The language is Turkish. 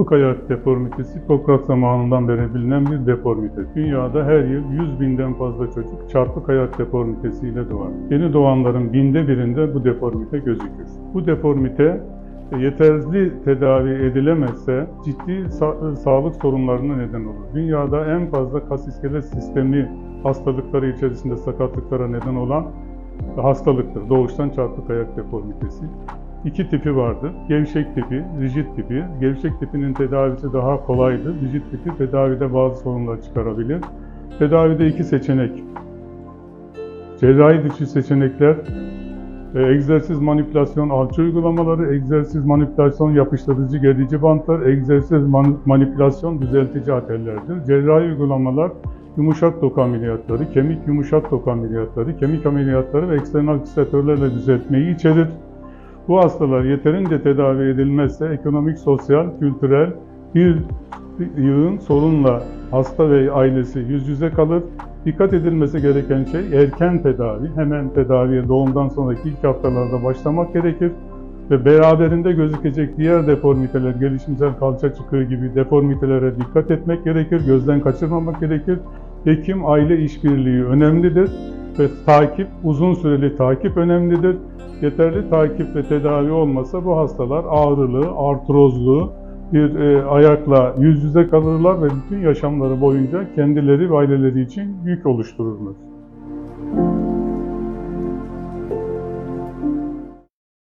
Çarpık ayak deformitesi Hipokrat zamanından beri bilinen bir deformite. Dünyada her yıl 100 binden fazla çocuk çarpık ayak deformitesiyle doğar. Yeni doğanların binde birinde bu deformite gözükür. Bu deformite e, yeterli tedavi edilemezse ciddi sa- sağlık sorunlarına neden olur. Dünyada en fazla kas iskelet sistemi hastalıkları içerisinde sakatlıklara neden olan hastalıktır. Doğuştan çarpık ayak deformitesi. İki tipi vardır. Gevşek tipi, rigid tipi. Gevşek tipinin tedavisi daha kolaydır. Rigid tipi tedavide bazı sorunlar çıkarabilir. Tedavide iki seçenek. Cerrahi dışı seçenekler, e, egzersiz manipülasyon alçı uygulamaları, egzersiz manipülasyon yapıştırıcı gerici bantlar, egzersiz man- manipülasyon düzeltici atellerdir. Cerrahi uygulamalar yumuşak doku ameliyatları, kemik yumuşak doku ameliyatları, kemik ameliyatları ve eksternal fiksatörlerle düzeltmeyi içerir. Bu hastalar yeterince tedavi edilmezse ekonomik, sosyal, kültürel bir yığın sorunla hasta ve ailesi yüz yüze kalır. Dikkat edilmesi gereken şey erken tedavi. Hemen tedaviye doğumdan sonraki ilk haftalarda başlamak gerekir. Ve beraberinde gözükecek diğer deformiteler, gelişimsel kalça çıkığı gibi deformitelere dikkat etmek gerekir, gözden kaçırmamak gerekir. Hekim aile işbirliği önemlidir ve takip, uzun süreli takip önemlidir. Yeterli takip ve tedavi olmasa bu hastalar ağrılı, artrozlu bir e, ayakla yüz yüze kalırlar ve bütün yaşamları boyunca kendileri ve aileleri için yük oluştururlar.